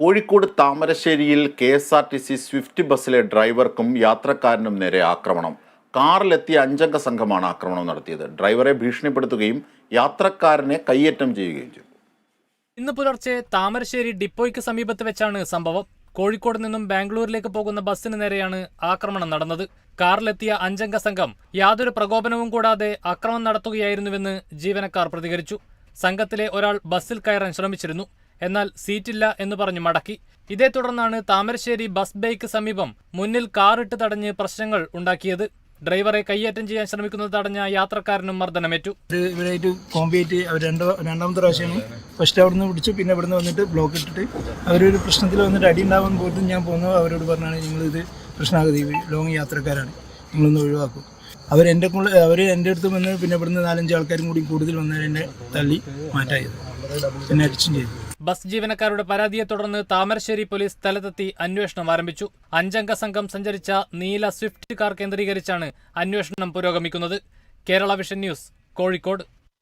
കോഴിക്കോട് താമരശ്ശേരിയിൽ K S R T C swift ബസ്സിലെ ഡ്രൈവർക്കും യാത്രക്കാരനും നേരെ ആക്രമണം. കാറിലെത്തിയ അഞ്ചംഗ സംഘമാണ് ആക്രമണം നടത്തിയത്. ഡ്രൈവറെ ഭീഷണിപ്പെടുത്തുകയും യാത്രക്കാരനെ കയ്യേറ്റം ചെയ്യുകയും ചെയ്തു. ഇന്ന് പുലർച്ചെ താമരശ്ശേരി ഡിപ്പോയ്ക്ക് സമീപത്ത് വെച്ചാണ് സംഭവം. കോഴിക്കോട് നിന്നും ബാംഗ്ലൂരിലേക്ക് പോകുന്ന ബസ്സിന് നേരെയാണ് ആക്രമണം നടന്നത്. കാറിലെത്തിയ അഞ്ചംഗ സംഘം യാതൊരു പ്രകോപനവും കൂടാതെ ആക്രമണം നടത്തുകയായിരുന്നുവെന്ന് ജീവനക്കാർ പ്രതികരിച്ചു. സംഘത്തിലെ ഒരാൾ ബസ്സിൽ കയറാൻ ശ്രമിച്ചിരുന്നു. എന്നാൽ സീറ്റില്ല എന്ന് പറഞ്ഞ് മടക്കി. ഇതേ തുടർന്നാണ് താമരശ്ശേരി ബസ് ബേക്ക് സമീപം മുന്നിൽ കാറിട്ട് തടഞ്ഞ് പ്രശ്നങ്ങൾ ഉണ്ടാക്കിയത്. ഡ്രൈവറെ കയ്യേറ്റം ചെയ്യാൻ ശ്രമിക്കുന്നത് തടഞ്ഞ യാത്രക്കാരനും മർദ്ദനമേറ്റു. ഇവരായിട്ട് രണ്ടാമത്തെ പ്രാവശ്യമാണ് ഫസ്റ്റ് അവിടുന്ന് പിടിച്ചു പിന്നെ അവിടുന്ന് വന്നിട്ട് ബ്ലോക്ക് ഇട്ടിട്ട് അവരൊരു പ്രശ്നത്തിൽ വന്നിട്ട് അടി ഉണ്ടാവാൻ പോയിട്ടും ഞാൻ പോകുന്നു അവരോട് പറഞ്ഞാണ് നിങ്ങളിത് പ്രശ്നാഗതി ലോങ് യാത്രക്കാരാണ്. നിങ്ങളൊന്ന് ഒഴിവാക്കും. അവർ എന്റെ അവർ എന്റെ അടുത്ത് വന്ന് പിന്നെ ഇവിടുന്ന് നാലഞ്ച് ആൾക്കാരും കൂടി കൂടുതൽ വന്നാൽ എന്നെ തള്ളി മാറ്റായത്. എന്നെ അടിച്ചും ചെയ്തു. ബസ് ജീവനക്കാരുടെ പരാതിയെ തുടർന്ന് താമരശ്ശേരി പോലീസ് സ്ഥലത്തെത്തി അന്വേഷണം ആരംഭിച്ചു. അഞ്ചംഗ സംഘം സഞ്ചരിച്ച നീല സ്വിഫ്റ്റ് കാർ കേന്ദ്രീകരിച്ചാണ് അന്വേഷണം പുരോഗമിക്കുന്നത്. Kerala vision news Kozhikode.